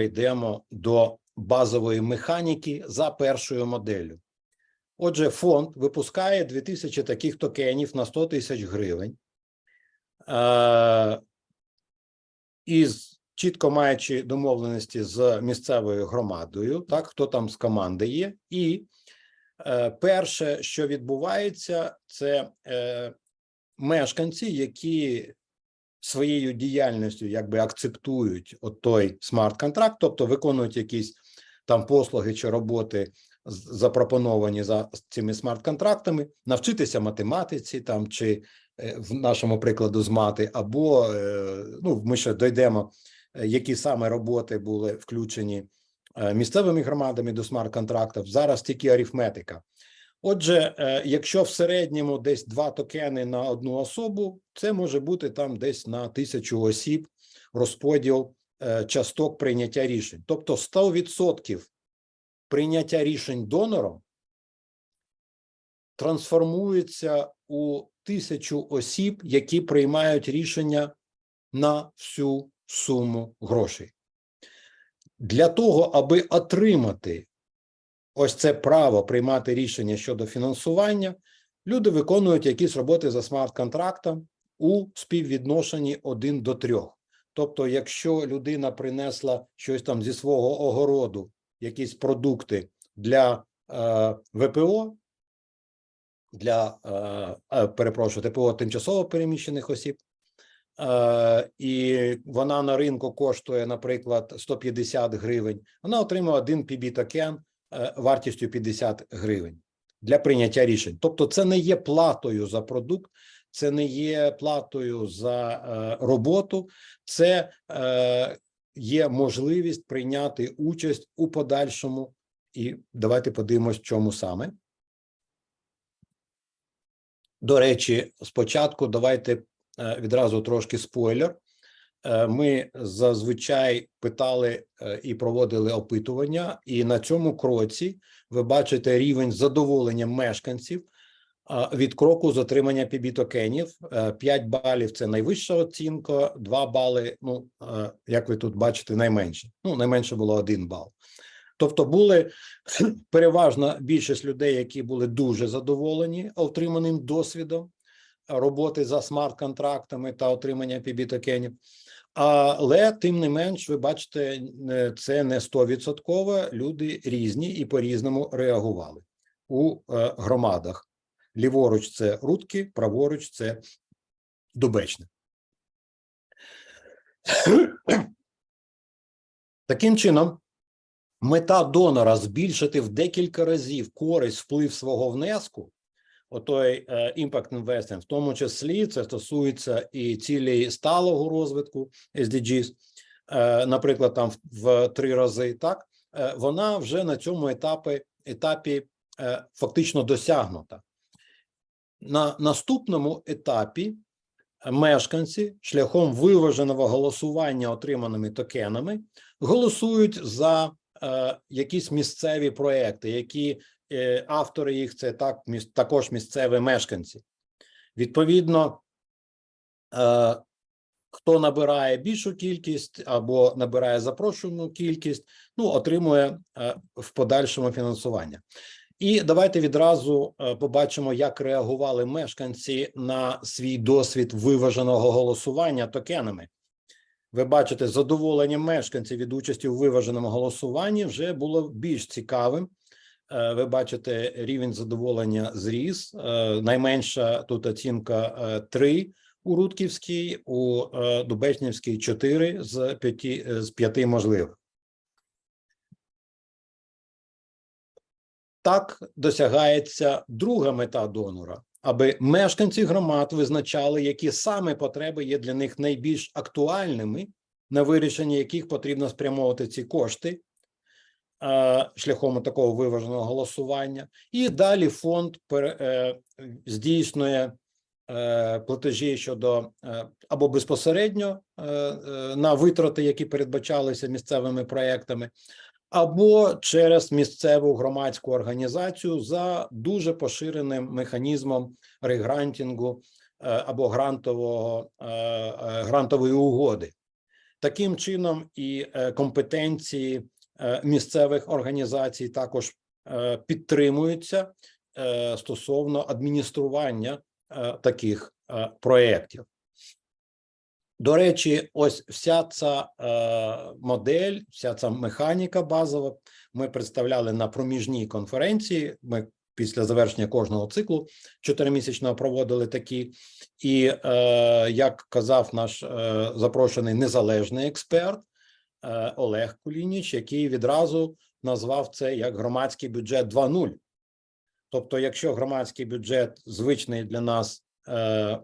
Йдемо до базової механіки за першою моделлю. Отже, фонд випускає 2000 таких токенів на 100 тисяч гривень. Е, із чітко маючи домовленості з місцевою громадою, так хто там з команди є, і е, перше, що відбувається, це е, мешканці, які своєю діяльністю якби акцептують той смарт-контракт, тобто виконують якісь там послуги чи роботи, запропоновані за цими смарт-контрактами, навчитися математиці там чи е, в нашому прикладу з мати, або е, ну ми ще дійдемо, е, які саме роботи були включені місцевими громадами до смарт-контрактів. Зараз тільки арифметика. Отже, е, якщо в середньому десь два токени на одну особу, це може бути там десь на тисячу осіб розподіл е, часток прийняття рішень. Тобто 100% прийняття рішень донором трансформується у тисячу осіб, які приймають рішення на всю суму грошей. Для того, аби отримати ось це право приймати рішення щодо фінансування, люди виконують якісь роботи за смарт-контрактом у співвідношенні 1 до 3. Тобто, якщо людина принесла щось там зі свого огороду, якісь продукти для е, ВПО, для е, е, перепрошую, ТПО тимчасово переміщених осіб, е, і вона на ринку коштує, наприклад, 150 гривень, вона отримує один PB токен е, вартістю 50 гривень для прийняття рішень. Тобто, це не є платою за продукт, це не є платою за е, роботу, це е, є можливість прийняти участь у подальшому. І давайте подивимось, чому саме. До речі, спочатку давайте е, відразу трошки спойлер. Е, Ми зазвичай питали е, і проводили опитування, і на цьому кроці ви бачите рівень задоволення мешканців від кроку з отримання PB-токенів. 5 балів – це найвища оцінка, 2 бали, ну, е, як ви тут бачите, найменше. Ну, найменше було 1 бал. Тобто були переважна більшість людей, які були дуже задоволені отриманим досвідом роботи за смарт-контрактами та отримання PB-токенів. Але тим не менш, ви бачите, е, це не стовідсотково. Люди різні і по-різному реагували у е, громадах. Ліворуч це Рудки, праворуч це Дубечне. Таким чином, мета донора збільшити в декілька разів користь вплив свого внеску, отой е, impact investing, в тому числі це стосується і цілей сталого розвитку SDGs, е, наприклад, там в, три рази, так? Е, вона вже на цьому етапі, етапі е, фактично досягнута. На наступному етапі мешканці шляхом виваженого голосування отриманими токенами голосують за е, якісь місцеві проекти, які е, автори їх це так також місцеві мешканці. Відповідно, е, хто набирає більшу кількість або набирає запрошену кількість, ну отримує е, в подальшому фінансування. І давайте відразу е, побачимо, як реагували мешканці на свій досвід виваженого голосування токенами. Ви бачите, задоволення мешканців від участі у виваженому голосуванні вже було більш цікавим. Е, Ви бачите, рівень задоволення зріс. Е, Найменша тут оцінка е, 3 у Рудківській, у е, Дубечнівській 4 з 5, з 5 можливих. Так досягається друга мета донора, аби мешканці громад визначали, які саме потреби є для них найбільш актуальними, на вирішення яких потрібно спрямовувати ці кошти е, шляхом такого виваженого голосування. І далі фонд е, здійснює е, платежі щодо е, або безпосередньо е, е, на витрати, які передбачалися місцевими проектами, або через місцеву громадську організацію за дуже поширеним механізмом регрантінгу е, або грантового е, е, грантової угоди. Таким чином, і е, компетенції е, місцевих організацій також е, підтримуються е, стосовно адміністрування е, таких е, проєктів. До речі, ось вся ця е, модель, вся ця механіка базова ми представляли на проміжній конференції. Ми після завершення кожного циклу чотиримісячного проводили такі. І е, як казав наш е, запрошений незалежний експерт е, Олег Кулініч, який відразу назвав це як громадський бюджет 2.0. Тобто, якщо громадський бюджет звичний для нас е,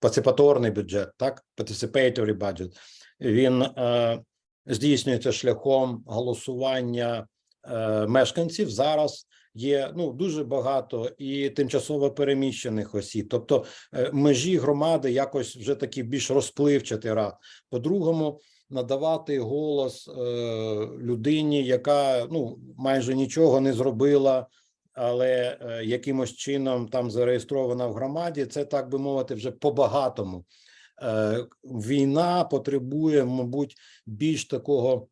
паципаторний бюджет, так, participatory budget, він е, здійснюється шляхом голосування е, мешканців. Зараз є ну дуже багато і тимчасово переміщених осіб. Тобто е, межі громади якось вже такі більш розпливчатий рад. По-другому, надавати голос е, людині, яка ну майже нічого не зробила. Але е, якимось чином там зареєстрована в громаді, це так би мовити, вже по-багатому. Е, війна потребує, мабуть, більш такого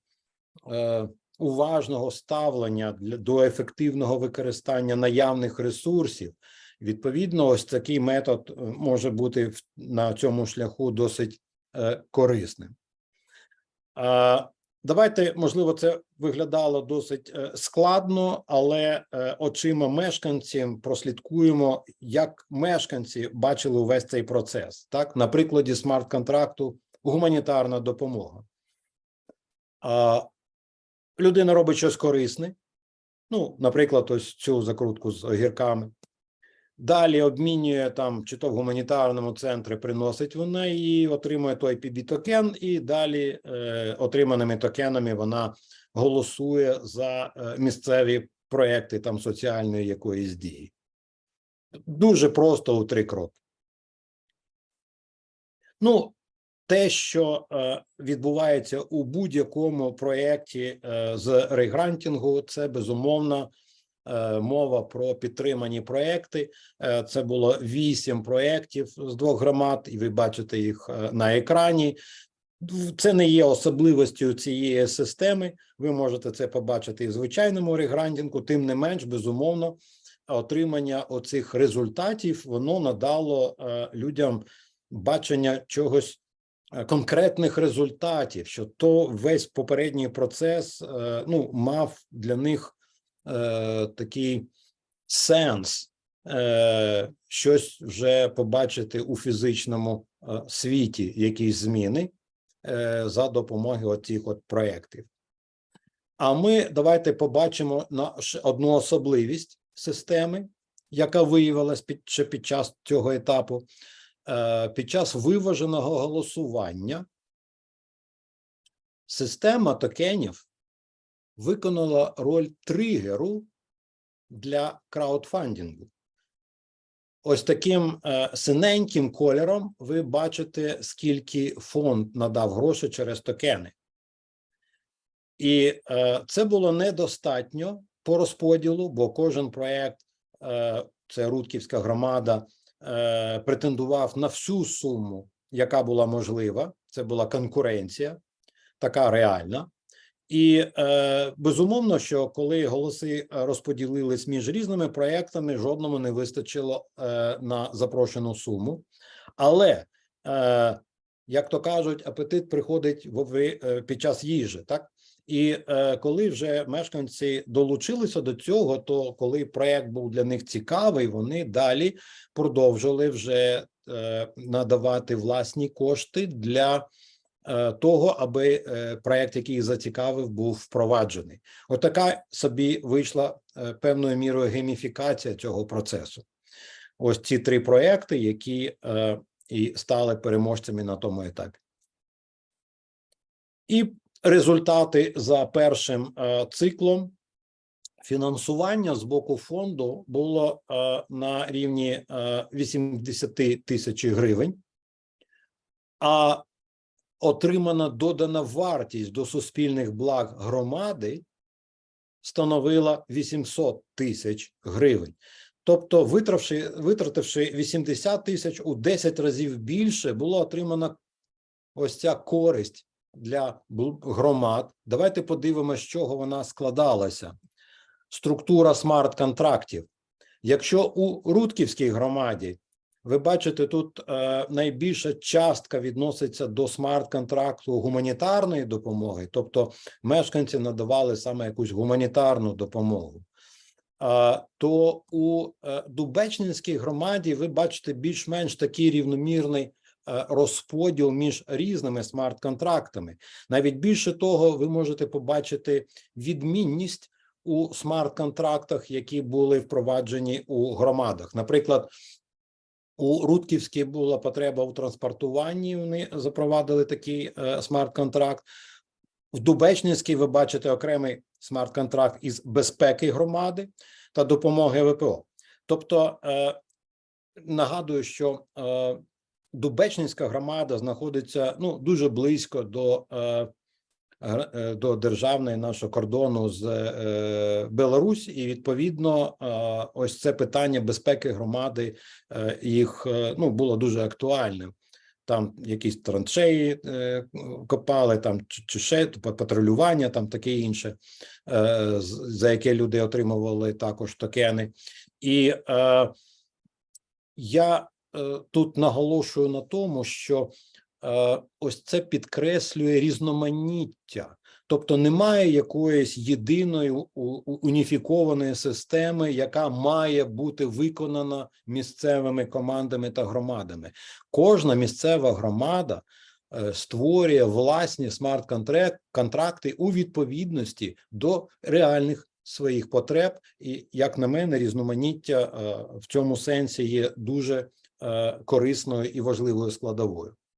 е, уважного ставлення для до ефективного використання наявних ресурсів. Відповідно, ось такий метод е, може бути на цьому шляху досить е, корисним. А, Давайте, можливо, це виглядало досить е, складно, але е, очима мешканців прослідкуємо, як мешканці бачили увесь цей процес. Так, на прикладі смарт-контракту гуманітарна допомога. Людина робить щось корисне. Ну, наприклад, ось цю закрутку з огірками. Далі обмінює там, чи то в гуманітарному центрі приносить вона і отримує той pb токен і далі е, отриманими токенами вона голосує за е, місцеві проекти там соціальної якоїсь дії. Дуже просто у три кроки. Ну, те, що е, відбувається у будь-якому проєкті е, з регрантінгу, це безумовно мова про підтримані проекти. Е, Це було вісім проєктів з двох громад, і ви бачите їх е, на екрані. Це не є особливостю цієї системи. Ви можете це побачити і в звичайному регрантінгу. Тим не менш, безумовно, отримання оцих результатів воно надало е, людям бачення чогось е, конкретних результатів, що то весь попередній процес е, ну мав для них е, такий сенс, е, щось вже побачити у фізичному е, світі, якісь зміни за допомогою оцих от проєктів. А ми давайте побачимо на одну особливість системи, яка виявилась під ще під час цього етапу. Під час виваженого голосування система токенів виконала роль тригеру для краудфандингу. Ось таким е, синеньким кольором ви бачите, скільки фонд надав грошей через токени. І е, це було недостатньо по розподілу, бо кожен проект, е, це Рудківська громада, претендував на всю суму, яка була можлива. Це була конкуренція, така реальна. І е, безумовно, що коли голоси е, розподілились між різними проектами, жодному не вистачило е, на запрошену суму. Але е, як то кажуть, апетит приходить в, е, під час їжі, так? І е, коли вже мешканці долучилися до цього, то коли проект був для них цікавий, вони далі продовжили вже е, надавати власні кошти для того, аби е, проект, який зацікавив, був впроваджений. Отака собі вийшла е, певною мірою гейміфікація цього процесу. Ось ці три проекти, які е, і стали переможцями на тому етапі. І результати за першим е, циклом фінансування з боку фонду було е, на рівні е, 80 тисяч гривень, а отримана додана вартість до суспільних благ громади становила 800 тисяч гривень. Тобто, витративши, витративши 80 тисяч у 10 разів більше, було отримано ось ця користь для громад. Давайте подивимося, з чого вона складалася. Структура смарт-контрактів. Якщо у Рудківській громаді ви бачите, тут е, найбільша частка відноситься до смарт-контракту гуманітарної допомоги, тобто мешканці надавали саме якусь гуманітарну допомогу. А, то у е, Дубечнинській громаді ви бачите більш-менш такий рівномірний е, розподіл між різними смарт-контрактами. Навіть більше того, ви можете побачити відмінність у смарт-контрактах, які були впроваджені у громадах. Наприклад, у Рудківській була потреба у транспортуванні. Вони запровадили такий е, смарт-контракт. В Дубечнинській ви бачите окремий смарт-контракт із безпеки громади та допомоги ВПО. Тобто, е, нагадую, що е, Дубечнинська громада знаходиться ну дуже близько до, до державної нашого кордону з е, Беларусь, і відповідно, е, ось це питання безпеки громади е, їх ну було дуже актуальним. Там якісь траншеї е, копали, там чи, ще патрулювання, там таке інше, е, за яке люди отримували також токени. І е, я е, тут наголошую на тому, що е, ось це підкреслює різноманіття. Тобто немає якоїсь єдиної уніфікованої системи, яка має бути виконана місцевими командами та громадами. Кожна місцева громада е, створює власні смарт-контракти у відповідності до реальних своїх потреб. І, як на мене, різноманіття е, в цьому сенсі є дуже е, корисною і важливою складовою.